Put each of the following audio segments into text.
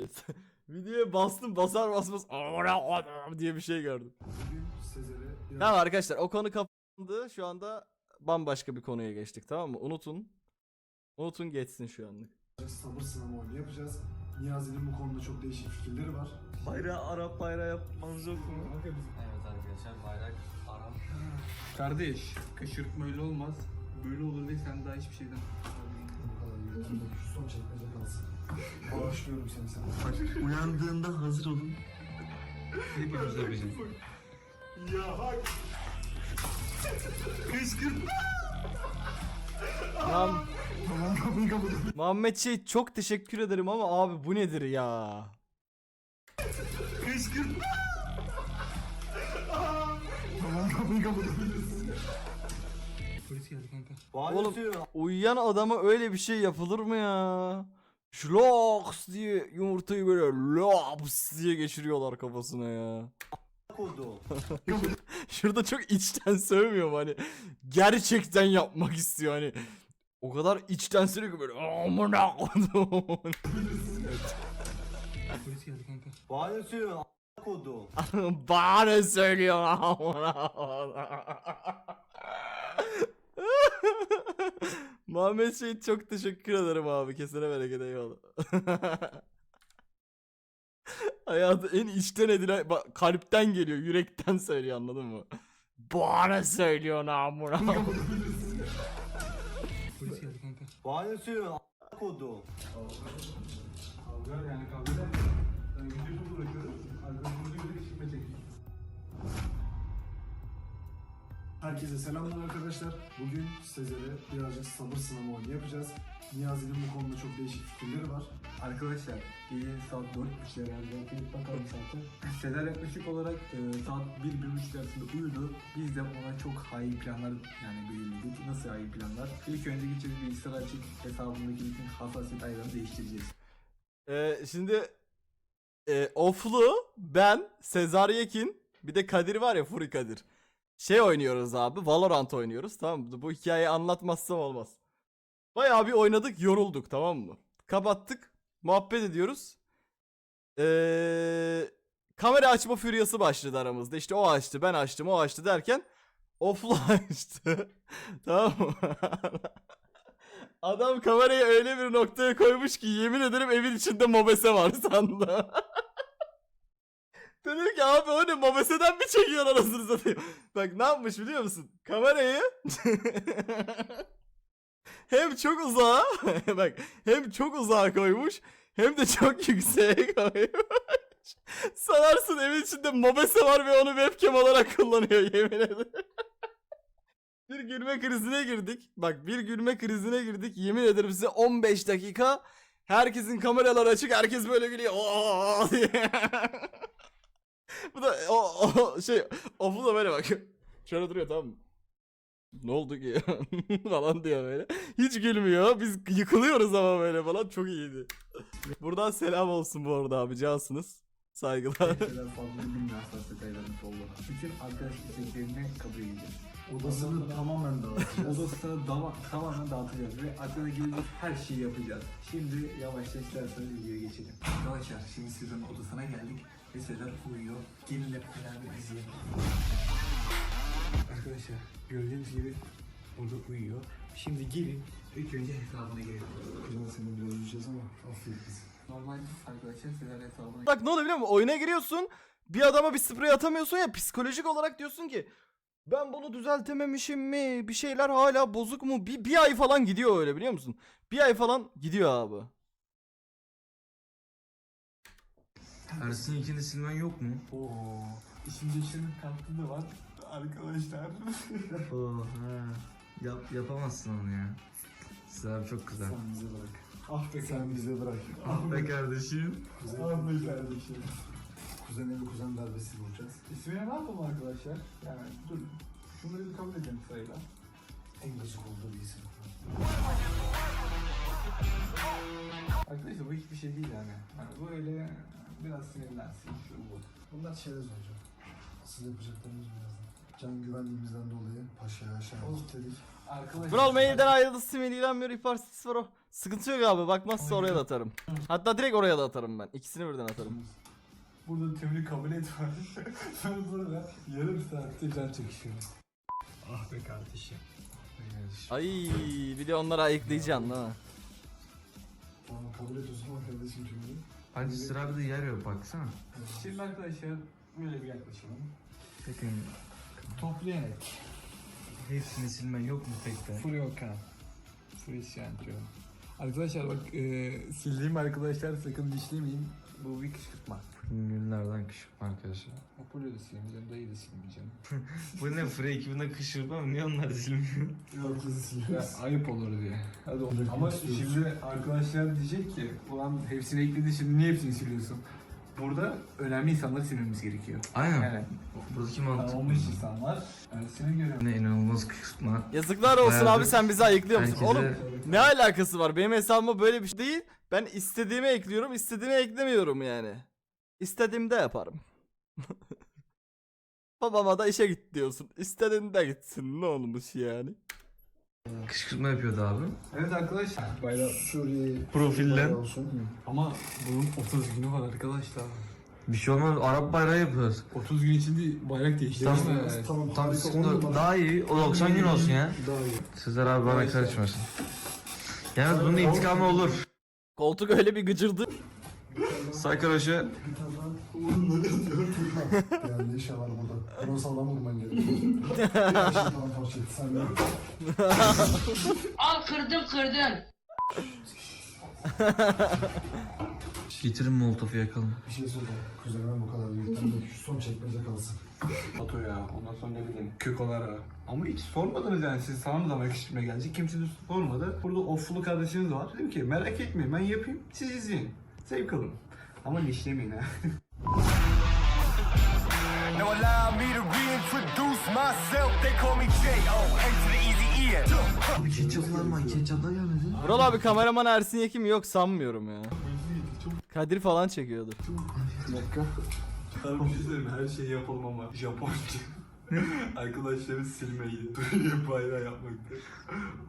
Evet. Videoya bastım basar basmaz diye bir şey gördüm. Tamam arkadaşlar o konu kapandı. Şu anda bambaşka bir konuya geçtik tamam mı? Unutun. Unutun geçsin şu anlık. sabır sınavı oyunu yapacağız. Niyazi'nin bu konuda çok değişik fikirleri var. Bayrağı Arap bayrağı yapmanız yok mu? Evet arkadaşlar bayrak Arap. Kardeş, kışırtma öyle olmaz. Böyle olur ve sen daha hiçbir şeyden Bu kadar yürütümde şu son çekmece kalsın. Bağışlıyorum seni sen. Uyandığında hazır olun. Hepimiz öpeceğiz. Tamam. Muhammed şey çok teşekkür ederim ama abi bu nedir ya? Polis geldi kanka. Oğlum uyuyan adama öyle bir şey yapılır mı ya? Şloks diye yumurtayı böyle lops diye geçiriyorlar kafasına ya. Şurada çok içten sövmüyor mu hani gerçekten yapmak istiyor hani o kadar içten söylüyor ki böyle amına koydum. Polis geldi kanka. Bana söylüyor kodu. Bana söylüyor amına. Muhammed Şehit çok teşekkür ederim abi. Kesene bereket eyvallah. Hayatı en içten edilen bak, kalpten geliyor, yürekten söylüyor anladın mı? Bana söylüyor kanka. Bana söylüyor. Kavga yani kavga Herkese selamlar arkadaşlar. Bugün Sezer'e birazcık sabır sınavı oyunu yapacağız. Niyazi'nin bu konuda çok değişik fikirleri var. Arkadaşlar gece saat 4.30 herhalde gelip bakalım saate. Sezer yaklaşık olarak e, saat 1-1.30 arasında uyudu. Biz de ona çok hain planlar yani belirledik. Nasıl hain planlar? İlk önce gideceğiz bilgisayar açıp hesabındaki bütün hassasiyet ayarlarını değiştireceğiz. Ee, şimdi e, Oflu, ben, Sezar Yekin, bir de Kadir var ya Furi Kadir. Şey oynuyoruz abi, Valorant oynuyoruz tamam mı? Bu hikayeyi anlatmazsam olmaz. Bayağı bir oynadık, yorulduk tamam mı? Kapattık, muhabbet ediyoruz. Ee, kamera açma füryası başladı aramızda. İşte o açtı, ben açtım, o açtı derken Oflu açtı. tamam mı? Adam kamerayı öyle bir noktaya koymuş ki yemin ederim evin içinde mobese var sandı. Dedim ki abi o ne mobeseden mi çekiyor anasını satayım. Bak ne yapmış biliyor musun? Kamerayı hem çok uzağa bak hem çok uzağa koymuş hem de çok yükseğe koymuş. Sanarsın evin içinde mobese var ve onu webcam olarak kullanıyor yemin ederim. Bir gülme krizine girdik. Bak bir gülme krizine girdik. Yemin ederim size 15 dakika herkesin kameraları açık. Herkes böyle gülüyor. Diye. Bu da o, o şey Ofu da böyle bak. Şöyle duruyor tamam mı? Ne oldu ki falan diyor böyle. Hiç gülmüyor. Biz yıkılıyoruz ama böyle falan. Çok iyiydi. Buradan selam olsun bu arada abi. Cansınız. Saygılar. Sezer fazla bilmiyor hassasiyet ayarlarını solda. Bütün arkadaş isteklerini kabul edeceğiz. Odasını tamamen dağıtacağız. Odasını dama, tamamen dağıtacağız ve aklına gelecek her şeyi yapacağız. Şimdi yavaşça isterseniz videoya geçelim. Arkadaşlar şimdi Sezer'in odasına geldik ve Sezer uyuyor. Gelin hep beraber izleyelim. Arkadaşlar gördüğünüz gibi burada uyuyor. Şimdi gelin ilk önce hesabına girelim. Kral seni biraz üzeceğiz ama affet bizi. Normalde arkadaşlar Sezer hesabına Bak ne oluyor biliyor musun? Oyuna giriyorsun. Bir adama bir sprey atamıyorsun ya psikolojik olarak diyorsun ki ben bunu düzeltememişim mi? Bir şeyler hala bozuk mu? Bir, bir ay falan gidiyor öyle biliyor musun? Bir ay falan gidiyor abi. Ersin ikini silmen yok mu? Oo. İşin geçirmek kalktı da var. Arkadaşlar. Oo ha. Yap, yapamazsın onu ya. Abi çok kızar. Sen bize bırak. Ah be sen bize bırak. Ah be kardeşim. Ah be kardeşim. Kuzene bir kuzen darbesi vuracağız. İsmine ne yapalım arkadaşlar? Yani dur. Şunları bir kabul edelim sırayla. En gıcık olduğu bir isim. Arkadaşlar bu hiçbir şey değil yani. yani böyle biraz sinirlensin şu bu. Bunlar çerez hocam. Asıl yapacaklarımız birazdan. Can güvenliğimizden dolayı paşaya aşağı Oğlum. kilitledik. Arkadaşlar. Vural mailden ayrıldı. Simil ilenmiyor. İhbar sitesi var o. Sıkıntı yok abi bakmazsa oraya da atarım. Hatta direkt oraya da atarım ben. İkisini birden atarım. Burada tebrik kabul et var. ben burada yarım saattir can çekişiyorum. Ah be kardeşim. Ay bir de onları ayıklayacaksın değil mi? Tamam kabul et o zaman kardeşim şimdi. Hadi sıra bir de yer yok baksana. Şimdi arkadaşlar böyle bir yaklaşalım. Peki Toplayarak. hepsini silmen yok mu tek de? Full Okan. Full isyancı. Arkadaşlar bak e, sildiğim arkadaşlar sakın dişlemeyin. Bu bir kışkırtma. Günlerden kışkırtma arkadaşlar. Apollo da silmeyeceğim, dayı da silmeyeceğim. Bu ne Frey ekibinde kışkırtma mı? Niye onlar silmiyor? Herkesi Ya, siliyoruz. ayıp olur diye. Hadi Olacak Ama yok. şimdi arkadaşlar diyecek ki ulan hepsini ekledi şimdi niye hepsini siliyorsun? Burada önemli insanları silmemiz gerekiyor. Aynen. Yani Buradaki mantık. tanınmış insanlar yani seni görüyorum. Ne inanılmaz kışkırtma. Yazıklar olsun Bayağı abi sen bizi ayıklıyor musun? Herkese- Oğlum ne alakası var? Benim hesabıma böyle bir şey değil. Ben istediğimi ekliyorum, istediğimi eklemiyorum yani. İstediğimde yaparım. Babama da işe git diyorsun. İstediğinde gitsin. Ne olmuş yani? Kışkırtma yapıyordu abi. Evet arkadaşlar. Bayram. Suriye Profilden. olsun. Ama bunun 30 günü var arkadaşlar. Bir şey olmaz. Arap bayrağı yapıyoruz. 30 gün içinde bayrak değişti. Tamam. mi? Tamam Tam sıkıntı. Daha iyi. O 90 gün olsun ya. Daha iyi. Sezer abi bana karışmasın. Yalnız bunun intikamı olur. Koltuk öyle bir gıcırdı. Saykaraşı. Bir tane daha. Oğlum ne yazıyor? Yani işe var burada. Bunu sağlam vurman gerekiyor. Şey paramparça et. Sen de. Al kırdım kırdım. Getirin molotofu yakalım. Bir şey söyle. Kuzenim bu kadar büyük. Ben de şu son çekmece kalsın. Foto ya. Ondan sonra ne bileyim. Kökolara. Ama hiç sormadınız yani siz sana mı zaman yakıştırmaya gelecek? Kimse de sormadı. Burada offulu kardeşiniz var. Dedim ki merak etmeyin ben yapayım. Siz izleyin. Zevk alın. Ama linçlemeyin ha. Now allow me to reintroduce myself. They call me J.O. A to the easy E. Abi ketçaplar? Ketçaplar gelmedi. Vural abi kameraman Ersin Yekim yok sanmıyorum ya. Kadir falan çekiyordu. Bir dakika. Sana bir şey söyleyeyim her şeyi yapalım ama Japonca. Arkadaşları silmeyi, duyuyor bayrağı yapmakta.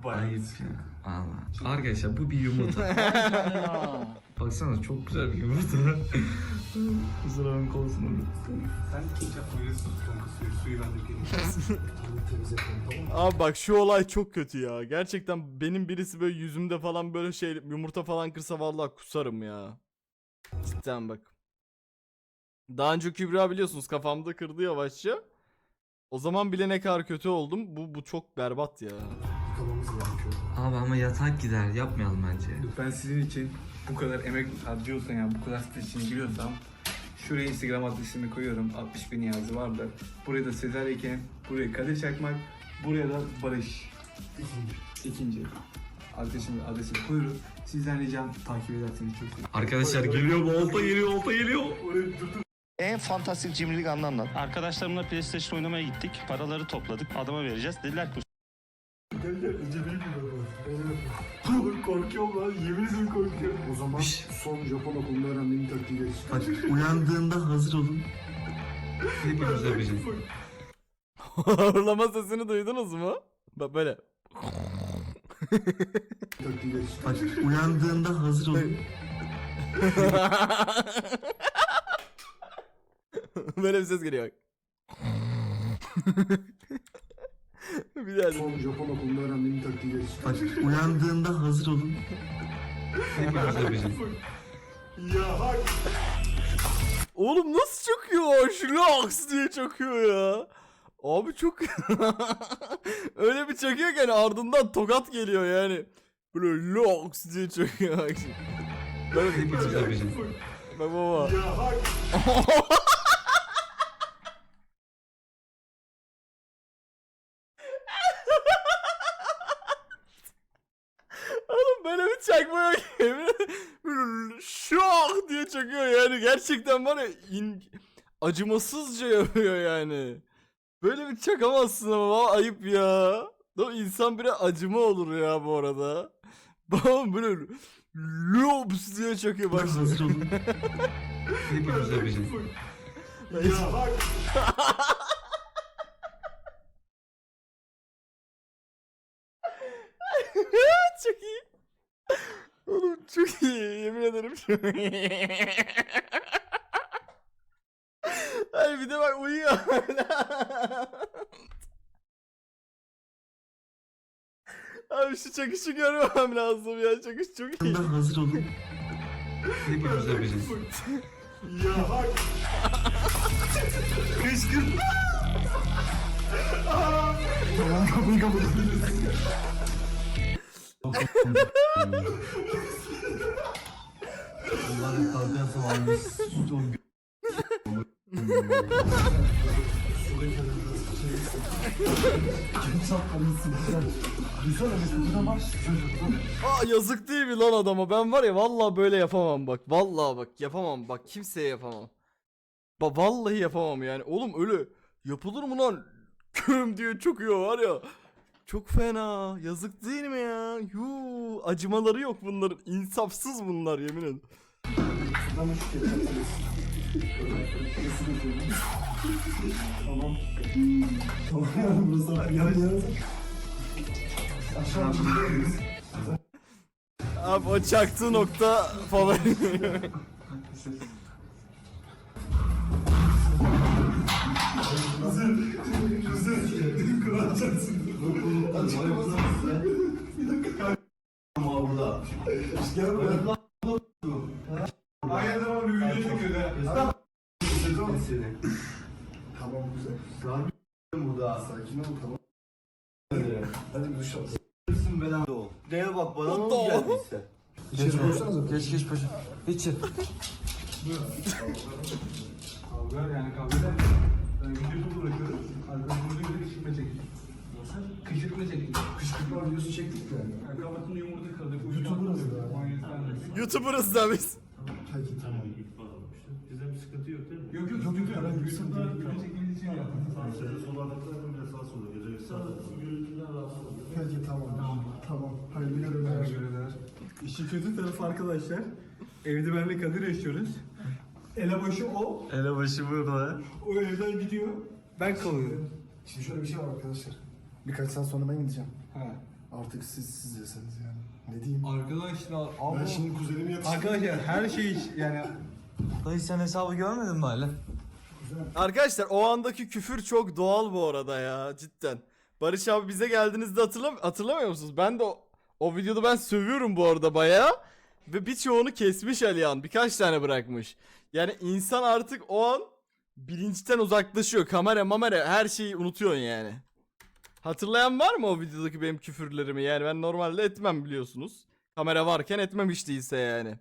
Bayağı Ayıp ya. Allah. Arkadaşlar bu bir yumurta. Baksana çok güzel bir yumurta. Kusura kolsuna Sen ketçap koyuyorsun tonka suyu, suyu ben dökelim. Bunu temiz yapalım tamam mı? Abi bak şu olay çok kötü ya. Gerçekten benim birisi böyle yüzümde falan böyle şey yumurta falan kırsa vallahi kusarım ya. Cidden bak. Daha önce Kübra biliyorsunuz kafamda kırdı yavaşça. O zaman bile ne kadar kötü oldum. Bu bu çok berbat ya. Yıkamamız gerekiyor. Abi ama yatak gider. Yapmayalım bence. Ben sizin için bu kadar emek harcıyorsam yani bu kadar site için giriyorsam şuraya Instagram adresimi koyuyorum. 60 bin yazı vardı. Buraya da Sezer Eken, buraya Kadir Çakmak, buraya da Barış. İkinci. İkinci. Adresimi, adresimi koyuyorum. Sizden ricam takip ederseniz çok sevinirim. Arkadaşlar geliyor mu? Olta geliyor, olta geliyor. En fantastik cimrilik anını anlat. Arkadaşlarımla PlayStation oynamaya gittik. Paraları topladık. Adama vereceğiz. Dediler ki Gel gel gibi Oğlum korkuyorum lan. Yemin ederim korkuyorum. O zaman son Japon okulunda öğrendiğim taktiği geç. Bak uyandığında hazır olun. Hepimiz yapacağız. Horlama sesini duydunuz mu? Bak böyle. Taktiği geç. Bak uyandığında hazır olun. böyle bir ses geliyor bak. bir daha Son Japon okulunda öğrendiğim taktiği geç. Bak uyandığında hazır olun. Hepimiz yapacağız. Oğlum nasıl çöküyor? Şloks diye çöküyor ya. Abi çok öyle bir çöküyor ki hani ardından tokat geliyor yani. Böyle loks diye çöküyor. Bak şimdi. Böyle Hepimiz yapacağız. Bak baba. Oğlum böyle bir çakma yok. Yemin ederim. Böyle şok diye çakıyor yani. Gerçekten var ya in... acımasızca yapıyor yani. Böyle bir çakamazsın ama ayıp ya. O insan bile acıma olur ya bu arada. Babam böyle lops diye çakıyor bak. Hazır olun. Hepimiz yapacağız. Çok iyi. Çok iyi yemin ederim çok iyi. Ay bir de bak uyuyor. Abi şu çakışı görmem lazım ya. Çakış çok iyi. hazır olun. Hepimiz yapacağız. Tamam kapıyı kapat. Aa yazık değil mi lan adama? Ben var ya vallahi böyle yapamam bak. Vallahi bak yapamam bak. Kimseye yapamam. Ba vallahi yapamam yani. Oğlum öyle yapılır mı lan? Küm diye çöküyor var ya. Çok fena. Yazık değil mi ya? Yuu, acımaları yok bunların. İnsafsız bunlar yemin ederim. Tamam. Tamam burası var. Abi o çaktığı nokta favori. Gel buraya. Aynen ama bir video çekiyor da. Tamam güzel. burada. Sakin ol tamam. Hadi bir duş al. Neye bak bana mı geldiyse? İçeri koysanıza. Geç geç paşa. İçin. Kavga yani kavga eder. Arkamızda bir kışkırtma çektik. Kışkırtma çektik. Kışkırtma videosu çektik mi yani? Kafasını yumurta kırdık. YouTuber'ız. Manyaklar. YouTuber'ız da biz. Peki tamam. Bizde bir sıkıntı yok değil mi? Yok yok yok yok. sıkıntı yok. Video çektiğiniz için yaptım. Sözde solarlıklar bile sağ sola gece sağ gürültüden rahatsız oluyor. Peki tamam. Tamam. Hayırlı görevler. İşin kötü tarafı arkadaşlar. Evde benle Kadir yaşıyoruz. Elebaşı o. Elebaşı burada. O evden gidiyor. Ben kalıyorum. Şimdi şöyle bir şey var arkadaşlar. Birkaç saat sonra ben gideceğim. Ha. Artık siz siz yeseniz yani. Ne diyeyim? Arkadaşlar ama... Ben şimdi kuzenimi yatıştırdım. Arkadaşlar her şey yani Dayı sen hesabı görmedin mi hala? Arkadaşlar o andaki küfür çok doğal bu arada ya cidden. Barış abi bize geldiğinizde hatırlam hatırlamıyor musunuz? Ben de o, o videoda ben sövüyorum bu arada bayağı. Ve birçoğunu kesmiş Alihan. Birkaç tane bırakmış. Yani insan artık o an bilinçten uzaklaşıyor. Kamera mamera her şeyi unutuyorsun yani. Hatırlayan var mı o videodaki benim küfürlerimi? Yani ben normalde etmem biliyorsunuz. Kamera varken etmem hiç değilse yani.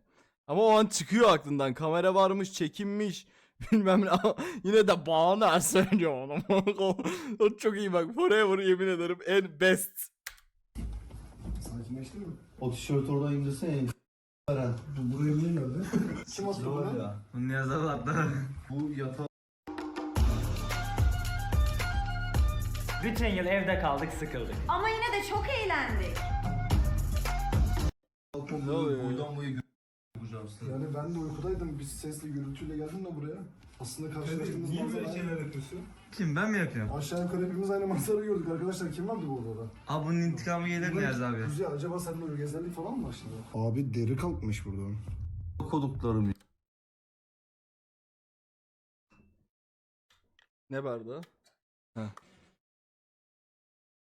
Ama o an çıkıyor aklından. Kamera varmış, çekinmiş. Bilmem ne ama yine de bana söylüyor onu. o, o çok iyi bak. Forever yemin ederim en best. Sakinleştin mi? O tişört oradan indirsene. Buraya geldi? Kim attı bunu? Bunu yazarlar da. Bu yatağı Bütün yıl evde kaldık sıkıldık. Ama yine de çok eğlendik. Ne oluyor buradan boyu. Yani ben de uykudaydım. Bir sesle gürültüyle geldim de buraya. Aslında karşılaştığımız niye böyle manzara- şeyler yapıyorsun? Kim ben mi yapıyorum? Aşağı yukarı hepimiz aynı manzarayı gördük arkadaşlar. Kim vardı bu odada? Abi bunun intikamı gelir mi Yaz abi? Kuzey acaba sen böyle gezellik falan mı başladı? Abi deri kalkmış buradan. Koduklarım Ne vardı? Heh.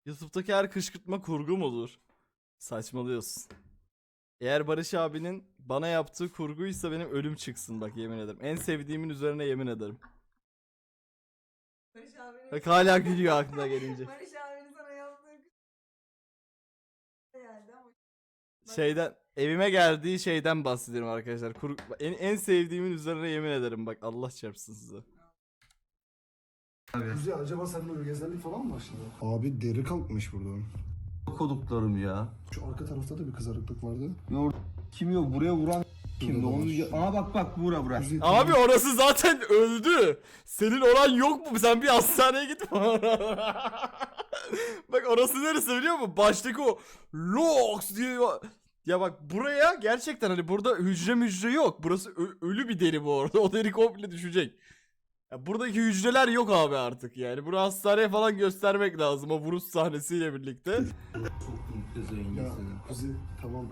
YouTube'daki her kışkırtma kurgu mudur? Saçmalıyorsun. Eğer Barış abinin bana yaptığı kurguysa benim ölüm çıksın bak yemin ederim. En sevdiğimin üzerine yemin ederim. Barış abinin, Bak hala gülüyor aklına gelince. Barış abinin sana yaptığı geldi ama. Şeyden evime geldiği şeyden bahsediyorum arkadaşlar. Kur, en, en sevdiğimin üzerine yemin ederim bak Allah çarpsın size. Kuzey acaba sen böyle gezellik falan mı başladı? Abi deri kalkmış buradan. koduklarım ya. Şu arka tarafta da bir kızarıklık vardı. Kim yok buraya vuran kimdi onu. Aa bak bak bura bura. Kuzey, Abi orası zaten öldü. Senin oran yok mu? Sen bir hastaneye git. bak orası neresi biliyor musun? Baştaki o LOX diye ya bak buraya gerçekten hani burada hücre mücre yok. Burası ölü bir deri bu arada. O deri komple düşecek. Ya buradaki hücreler yok abi artık yani. Bunu hastaneye falan göstermek lazım o vuruş sahnesiyle birlikte. Tamam.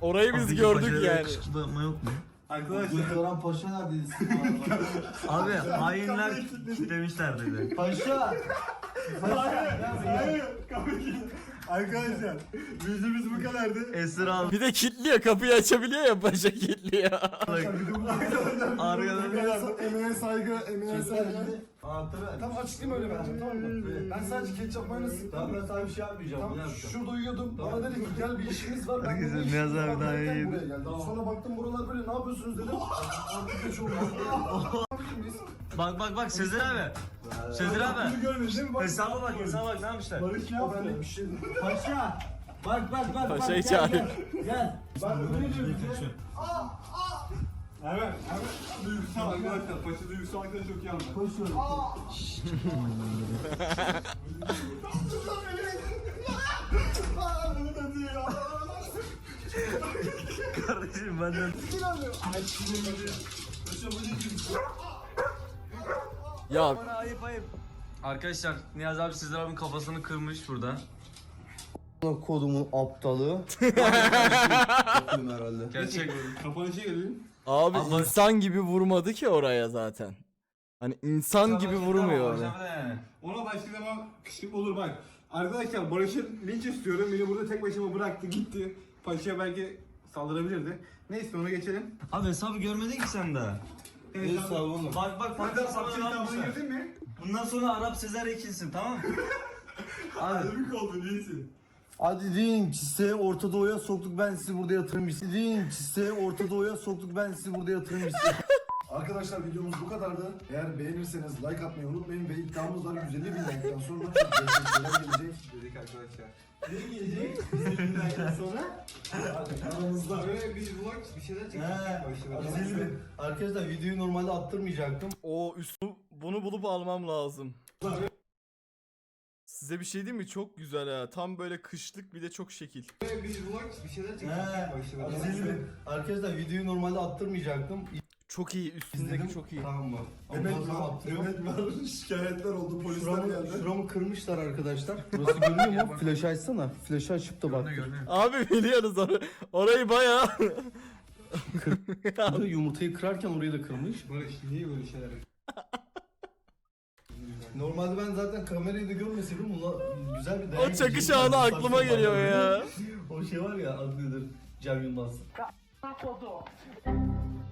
Orayı biz gördük yani. Kışkırtma yok mu? Arkadaşlar. Paşa neredeyiz? Abi hainler demişler dedi. Paşa! Hayır. Arkadaşlar. Yüzümüz bu kadardı. Esir al. Bir de kilitliyor kapıyı açabiliyor ya paşa kilitliyor. Arkadan Emeğe saygı, emeğe saygı. Anahtarı. Tamam açıklayayım öyle bence tamam mı? Ben sadece ketçap mayonez Tamam ben sana bir şey yapmayacağım. Tamam, Bunu yapacağım. şurada uyuyordum. Bana dedi ki gel bir işimiz var. Ben Niyaz işimiz abi var daha geldim. Sonra baktım buralar böyle ne yapıyorsunuz dedim. Artık geç. Bak bak bak Sezer abi. Sezer abi. Görmedin değil mi? Bak. Hesaba bak hesaba bak ne yapmışlar. Barış ne yaptı? Ben bir şey Paşa! Bak bak bak. Paşayı çağırıyor. Gel. Bak öyle diyorum. Hemen hemen duygusal arkadaşlar. Paşa duygusallıkla çok iyi anlar. Koşuyorum. Kardeşim benden. Ya Ayıp ayıp. Arkadaşlar Niyaz abi Sezer abinin kafasını kırmış burada. Kodumun aptalı. Gerçek. Kapanışa gelelim. Abi Ama- insan gibi vurmadı ki oraya zaten. Hani insan gibi vurmuyor oraya. Ona başka zaman kışkırtma olur bak. Arkadaşlar Barış'ın linç istiyorum. Beni burada tek başıma bıraktı gitti. Paşa'ya belki saldırabilirdi. Neyse ona geçelim. Abi hesabı görmedin ki sen daha. Ne sağ oğlum. Bak bak bak sana PUBG ne yapmışlar. girdin mi? Bundan sonra Arap Sezer ikilsin tamam mı? Abi Büyük oldun iyisin. Hadi deyin ki size Orta Doğu'ya soktuk ben sizi burada yatırım istedim. Deyin ki size Orta Doğu'ya soktuk ben sizi burada yatırım istedim. Arkadaşlar videomuz bu kadardı. Eğer beğenirseniz like atmayı unutmayın ve iddiamız var 150 bin like'dan sonra şeyler gelecek. Dedik arkadaşlar. Ne gelecek? Sonra. Aramızda. Böyle bir vlog bir şeyler çekecek başladı. Güzel Arkadaşlar videoyu normalde attırmayacaktım. O üstü bunu bulup almam lazım. Size bir şey diyeyim mi? Çok güzel ha. Tam böyle kışlık bir de çok şekil. Bir vlog bir şeyler çekecek başladı. Güzel Arkadaşlar videoyu normalde attırmayacaktım. Çok iyi. Üstündeki İzledim. çok iyi. Tamam mı? Emek Ondan sonra var, attırıyorum. emek var. Şikayetler oldu, polisler Şuramı, geldi. şuramı kırmışlar arkadaşlar. Burası görünüyor mu? Flash açsana. Flash açıp da bak. Abi biliyoruz or orayı bayağı. Yumurtayı kırarken orayı da kırmış. Barış niye böyle şeyler Normalde ben zaten kamerayı da görmeseydim buna güzel bir o çakış anı aklıma geliyor ya. O şey var ya adı nedir? Cem Yılmaz.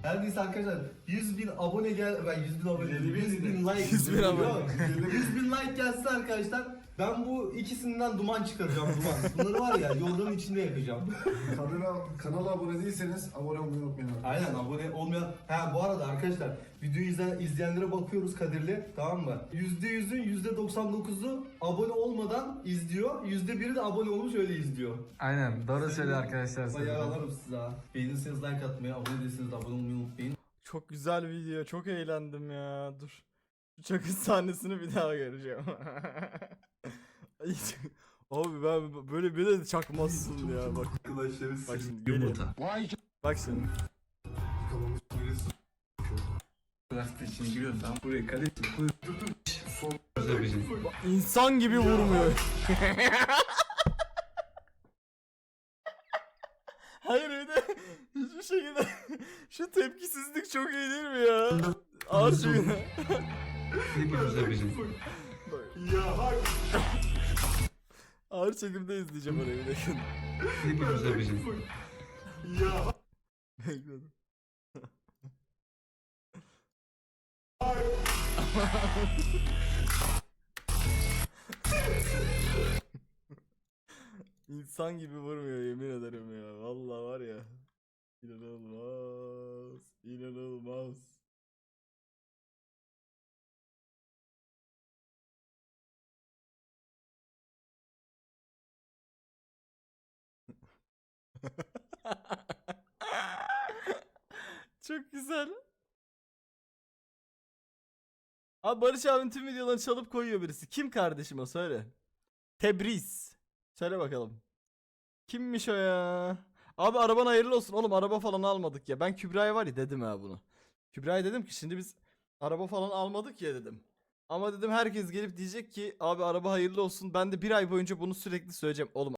Her neyse arkadaşlar 100 bin abone gel ben 100 bin abone 100 bin like 100 bin abone. Yok, 100 bin like gelse arkadaşlar ben bu ikisinden duman çıkaracağım duman. Bunları var ya yolların içinde yakacağım. Kanala, kanala abone değilseniz abone olmayı unutmayın. Aynen abone olmayan. Ha bu arada arkadaşlar videoyu izleyen, izleyenlere bakıyoruz Kadir'le tamam mı? %100'ün %99'u abone olmadan izliyor. %1'i de abone olmuş öyle izliyor. Aynen doğru söylüyor arkadaşlar. Bayağı alırım size ha. Beğenirseniz like atmayı, abone değilseniz de abone olmayı unutmayın. Çok güzel video. Çok eğlendim ya. Dur. Şu çakış sahnesini bir daha göreceğim. Abi ben böyle bir de çakmazsın ya bak. Arkadaşlarız. Bak şimdi. Yumurta. Bak şimdi. Üniversite için giriyoruz tamam. Buraya. Güzel bir şey. İnsan gibi vurmuyor. Hayır bir de hiçbir şekilde şu tepkisizlik çok iyi değil mi ya? Ağır şekilde. Güzel bir şey. Ağır çekimde izleyeceğim orayı bir dakika. Güzel bir şey. Bekledim. İnsan gibi vurmuyor yemin ederim ya. Vallahi var ya. İnanılmaz. İnanılmaz. Çok güzel. Abi Barış abinin tüm videolarını çalıp koyuyor birisi. Kim kardeşim o söyle. Tebriz. Söyle bakalım. Kimmiş o ya? Abi araban hayırlı olsun. Oğlum araba falan almadık ya. Ben Kübra'ya var ya dedim ha bunu. Kübra'ya dedim ki şimdi biz araba falan almadık ya dedim. Ama dedim herkes gelip diyecek ki abi araba hayırlı olsun. Ben de bir ay boyunca bunu sürekli söyleyeceğim. Oğlum